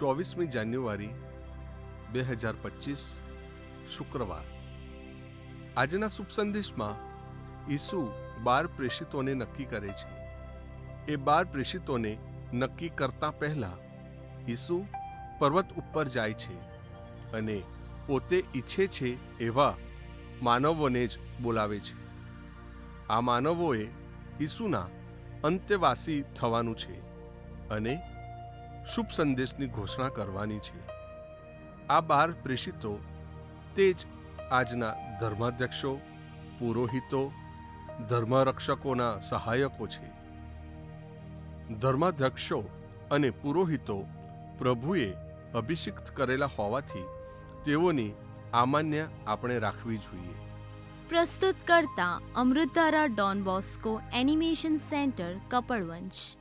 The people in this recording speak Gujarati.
ચોવીસમી જાન્યુઆરી, બે હજાર પચીસ, શુક્રવાર. આજના શુભ સંદેશમાં ઈસુ બાર પ્રેષિતોને નક્કી કરે છે. એ બાર પ્રેષિતોને નક્કી કરતા પહેલા ઈસુ પર્વત ઉપર જાય છે અને પોતે ઈચ્છે છે એવા માનવોને જ બોલાવે છે. આ માનવોએ ઈસુના અંત્યવાસી થવાનું છે અને શુભ સંદેશની ઘોષણા કરવાની છે. આ બાર પ્રેષિતો તે જ આજના ધર્માધ્યક્ષો, પુરોહિતો, ધર્મરક્ષકોના સહાયકો છે. ધર્માધ્યક્ષો અને પુરોહિતો પ્રભુએ અભિષિક્ત કરેલા હોવાથી તેઓની આમાન્ય આપણે રાખવી જોઈએ. પ્રસ્તુત કરતા અમૃતારા Don Bosco animation centre Kapadvanj